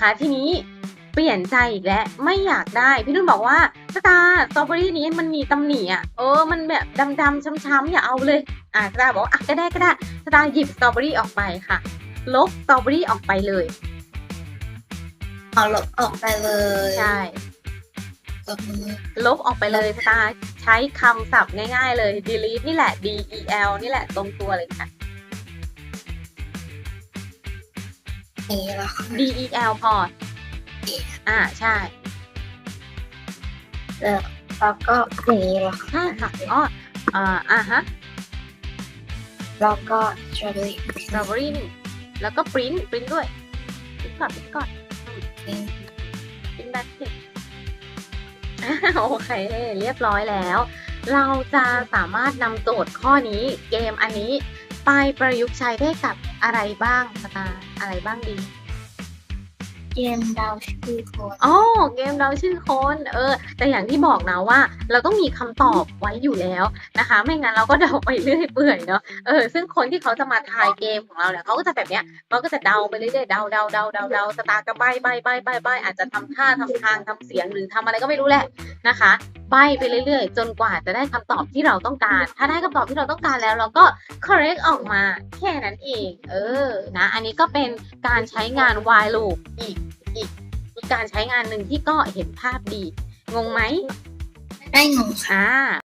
นะคะ ทีนี้เปลี่ยนใจอีกแล้วไม่อยากได้ พี่นุ่นบอกว่าสตาร์สตรอเบอรี่นี้มันมีตำหนิอะเออมันแบบดำๆช้ำๆอย่าเอาเลย อะสตาร์บอกว่าอะก็ได้ก็ได้สตาร์หยิบสตรอเบอรี่ออกไปค่ะ ลบสตรอเบอรี่ออกไปเลยเอาลบออกไปเลยใช่ก็มือลบออกไปเลยสตาร์ใช้คำศัพท์ง่ายๆเลย delete นี่แหละ D E L นี่แหละตรงตัวเลยค่ะ นี้แล้วค่ะ D E L พออ่าใช่แล้วแล้วก็อย่างนี้แล้วค่ะใช่ค่ะอ๋ออ่าอ่าฮะแล้วก็สตรอเบอรี่สตรอเบอรี่หนึ่งแล้วก็ปริ้นปริ้นด้วยปริ้นก่อนปริ้นก่อนปริ้นแบ็คสิอ่าโอเค เรียบร้อยแล้ว เราจะสามารถนำโจทย์ข้อนี้เกมอันนี้ ไปประยุกต์ใช้ได้กับอะไรบ้างสตาร์อะไรบ้างดี เกมดาวชื่อโคนอ๋อเกมเราชื่อคนเออ แต่อย่างที่บอกนะว่า เราต้องมีคำตอบไว้อยู่แล้วนะคะ ไม่งั้นเราก็เดาไปเรื่อยเปื่อยเนาะเออซึ่งคนที่เขาจะมาทายเกมของเราเนี่ยเขาก็จะแบบเนี้ยเขาก็จะเดาไปเรื่อยๆเดาเดาเดาเดาเดาสตาร์ก็ใบใบใบใบใบอาจจะทำท่าทำทางทำเสียงหรือทำอะไรก็ไม่รู้แหละนะคะ ใบไปเรื่อยๆ จนกว่าจะได้คำตอบที่เราต้องการ ถ้าได้คำตอบที่เราต้องการแล้ว เราก็ correct ออกมาแค่นั้นเอง เออนะอันนี้ก็เป็นการใช้งาน while loop อีกอีกอีกการใช้งานหนึ่งที่ก็เห็นภาพดี งงไหมได้งงค่ะอ่า